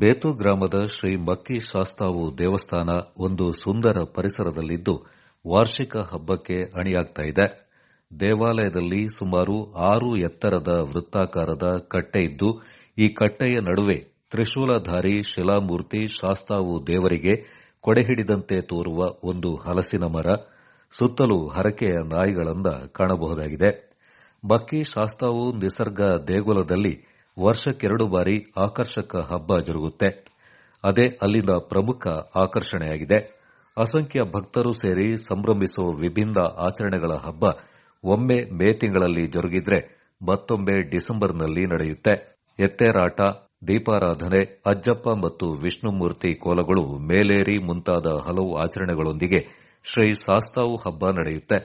ಬೇತು ಗ್ರಾಮದ ಶ್ರೀ ಮಕ್ಕಿ ಶಾಸ್ತಾವು ದೇವಸ್ಥಾನ ಒಂದು ಸುಂದರ ಪರಿಸರದಲ್ಲಿದ್ದು ವಾರ್ಷಿಕ ಹಬ್ಬಕ್ಕೆ ಅಣಿಯಾಗ್ತಾ ಇದೆ. ದೇವಾಲಯದಲ್ಲಿ ಸುಮಾರು ಆರು ಎತ್ತರದ ವೃತ್ತಾಕಾರದ ಕಟ್ಟೆ ಇದ್ದು, ಈ ಕಟ್ಟೆಯ ನಡುವೆ ತ್ರಿಶೂಲಧಾರಿ ಶಿಲಾಮೂರ್ತಿ ಶಾಸ್ತಾವು ದೇವರಿಗೆ ಕೊಡೆಹಿಡಿದಂತೆ ತೋರುವ ಒಂದು ಹಲಸಿನ ಮರ, ಸುತ್ತಲೂ ಹರಕೆಯ ನಾಯಿಗಳಿಂದ ಕಾಣಬಹುದಾಗಿದೆ. ಬಕ್ಕಿ ಶಾಸ್ತಾವು ನಿಸರ್ಗ ದೇಗುಲದಲ್ಲಿ ವರ್ಷಕ್ಕೆರಡು ಬಾರಿ ಆಕರ್ಷಕ ಹಬ್ಬ ಜರುಗುತ್ತೆ. ಅದೇ ಅಲ್ಲಿನ ಪ್ರಮುಖ ಆಕರ್ಷಣೆಯಾಗಿದೆ. ಅಸಂಖ್ಯ ಭಕ್ತರು ಸೇರಿ ಸಂಭ್ರಮಿಸುವ ವಿಭಿನ್ನ ಆಚರಣೆಗಳ ಹಬ್ಬ ಒಮ್ಮೆ ಮೇ ತಿಂಗಳಲ್ಲಿ ಜರುಗಿದ್ರೆ ಮತ್ತೊಮ್ಮೆ ಡಿಸೆಂಬರ್ನಲ್ಲಿ ನಡೆಯುತ್ತೆ. ಎತ್ತೇರಾಟ, ದೀಪಾರಾಧನೆ, ಅಜ್ಜಪ್ಪ ಮತ್ತು ವಿಷ್ಣುಮೂರ್ತಿ ಕೋಲಗಳು ಮೇಲೇರಿ ಮುಂತಾದ ಹಲವು ಆಚರಣೆಗಳೊಂದಿಗೆ ಶ್ರೀ ಸಾಸ್ತಾವು ಹಬ್ಬ ನಡೆಯುತ್ತೆ.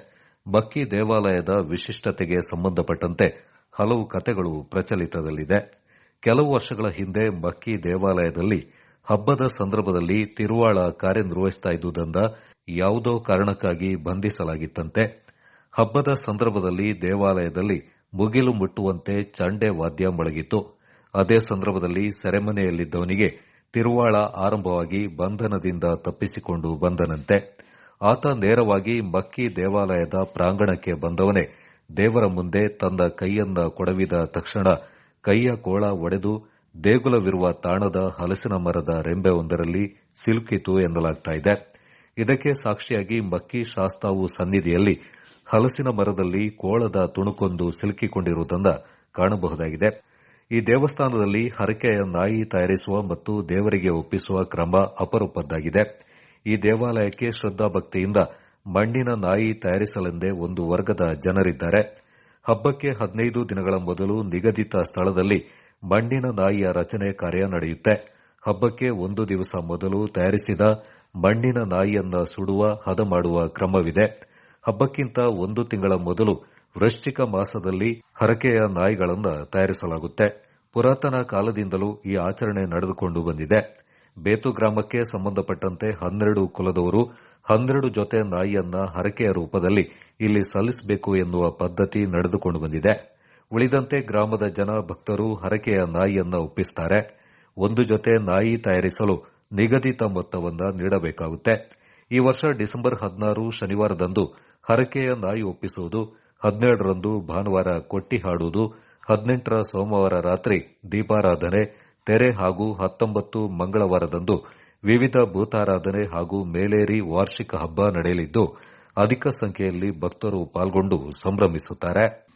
ಬಕ್ಕಿ ದೇವಾಲಯದ ವಿಶಿಷ್ಟತೆಗೆ ಸಂಬಂಧಪಟ್ಟಂತೆ ಹಲವು ಕತೆಗಳು ಪ್ರಚಲಿತದಲ್ಲಿದೆ. ಕೆಲವು ವರ್ಷಗಳ ಹಿಂದೆ ಮಕ್ಕಿ ದೇವಾಲಯದಲ್ಲಿ ಹಬ್ಬದ ಸಂದರ್ಭದಲ್ಲಿ ತಿರುವಾಳ ಕಾರ್ಯನಿರ್ವಹಿಸ್ತಾ ಇದ್ದುದರಿಂದ ಯಾವುದೋ ಕಾರಣಕ್ಕಾಗಿ ಬಂಧಿಸಲಾಗಿತ್ತಂತೆ. ಹಬ್ಬದ ಸಂದರ್ಭದಲ್ಲಿ ದೇವಾಲಯದಲ್ಲಿ ಮುಗಿಲು ಮುಟ್ಟುವಂತೆ ಚಂಡೆ ವಾದ್ಯ ಮೊಳಗಿತ್ತು. ಅದೇ ಸಂದರ್ಭದಲ್ಲಿ ಸೆರೆಮನೆಯಲ್ಲಿದ್ದವನಿಗೆ ತಿರುವಾಳ ಆರಂಭವಾಗಿ ಬಂಧನದಿಂದ ತಪ್ಪಿಸಿಕೊಂಡು ಬಂದನಂತೆ. ಆತ ನೇರವಾಗಿ ಮಕ್ಕಿ ದೇವಾಲಯದ ಪ್ರಾಂಗಣಕ್ಕೆ ಬಂದವನೇ ದೇವರ ಮುಂದೆ ತನ್ನ ಕೈಯಿಂದ ಕೊಡವಿದ ತಕ್ಷಣ ಕೈಯ ಕೋಳ ಒಡೆದು ದೇಗುಲವಿರುವ ತಾಣದ ಹಲಸಿನ ಮರದ ರೆಂಬೆ ಒಂದರಲ್ಲಿ ಸಿಲುಕಿತು ಎನ್ನಲಾಗ್ತಾ ಇದಕ್ಕೆ ಸಾಕ್ಷಿಯಾಗಿ ಮಕ್ಕಿ ಶಾಸ್ತಾವು ಸನ್ನಿಧಿಯಲ್ಲಿ ಹಲಸಿನ ಮರದಲ್ಲಿ ಕೋಳದ ತುಣುಕೊಂದು ಸಿಲುಕಿಕೊಂಡಿರುವುದನ್ನು ಕಾಣಬಹುದಾಗಿದೆ. ಈ ದೇವಸ್ಥಾನದಲ್ಲಿ ಹರಕೆಯ ನಾಯಿ ತಯಾರಿಸುವ ಮತ್ತು ದೇವರಿಗೆ ಒಪ್ಪಿಸುವ ಕ್ರಮ ಅಪರೂಪದ್ದಾಗಿದೆ. ಈ ದೇವಾಲಯಕ್ಕೆ ಶ್ರದ್ಧಾಭಕ್ತಿಯಿಂದ ಮಣ್ಣಿನ ನಾಯಿ ತಯಾರಿಸಲೆಂದೇ ಒಂದು ವರ್ಗದ ಜನರಿದ್ದಾರೆ. ಹಬ್ಬಕ್ಕೆ ಹದಿನೈದು ದಿನಗಳ ಮೊದಲು ನಿಗದಿತ ಸ್ಥಳದಲ್ಲಿ ಮಣ್ಣಿನ ನಾಯಿಯ ರಚನೆ ಕಾರ್ಯ ನಡೆಯುತ್ತೆ. ಹಬ್ಬಕ್ಕೆ ಒಂದು ದಿವಸ ಮೊದಲು ತಯಾರಿಸಿದ ಮಣ್ಣಿನ ನಾಯಿಯನ್ನ ಸುಡುವ, ಹದ ಮಾಡುವ ಕ್ರಮವಿದೆ. ಹಬ್ಬಕ್ಕಿಂತ ಒಂದು ತಿಂಗಳ ಮೊದಲು ವೃಶ್ಚಿಕ ಮಾಸದಲ್ಲಿ ಹರಕೆಯ ನಾಯಿಗಳನ್ನು ತಯಾರಿಸಲಾಗುತ್ತೆ. ಪುರಾತನ ಕಾಲದಿಂದಲೂ ಈ ಆಚರಣೆ ನಡೆದುಕೊಂಡು ಬಂದಿದೆ. ಬೇತು ಗ್ರಾಮಕ್ಕೆ ಸಂಬಂಧಪಟ್ಟಂತೆ ಹನ್ನೆರಡು ಕುಲದವರು ಹನ್ನೆರಡು ಜೊತೆ ನಾಯಿಯನ್ನ ಹರಕೆಯ ರೂಪದಲ್ಲಿ ಇಲ್ಲಿ ಸಲ್ಲಿಸಬೇಕು ಎನ್ನುವ ಪದ್ಧತಿ ನಡೆದುಕೊಂಡು ಬಂದಿದೆ. ಉಳಿದಂತೆ ಗ್ರಾಮದ ಜನ ಭಕ್ತರು ಹರಕೆಯ ನಾಯಿಯನ್ನ ಒಪ್ಪಿಸುತ್ತಾರೆ ಒಂದು ಜೊತೆ ನಾಯಿ ತಯಾರಿಸಲು ನಿಗದಿತ ಮೊತ್ತವನ್ನು ನೀಡಬೇಕಾಗುತ್ತೆ. ಈ ವರ್ಷ ಡಿಸೆಂಬರ್ ಹದಿನಾರು ಶನಿವಾರದಂದು ಹರಕೆಯ ನಾಯಿ ಒಪ್ಪಿಸುವುದು, ಹದಿನೇಳರಂದು ಭಾನುವಾರ ಕೊಟ್ಟಿ ಹಾಡುವುದು ಹದಿನೆಂಟರ ಸೋಮವಾರ ರಾತ್ರಿ ದೀಪಾರಾಧನೆ ತೆರೆ ಹಾಗೂ ಹತ್ತೊಂಬತ್ತು ಮಂಗಳವಾರದಂದು ವಿವಿಧ ಭೂತಾರಾಧನೆ ಹಾಗೂ ಮೇಲೇರಿ ವಾರ್ಷಿಕ ಹಬ್ಬ ನಡೆಯಲಿದ್ದು, ಅಧಿಕ ಸಂಖ್ಯೆಯಲ್ಲಿ ಭಕ್ತರು ಪಾಲ್ಗೊಂಡು ಸಂಭ್ರಮಿಸುತ್ತಾರೆ.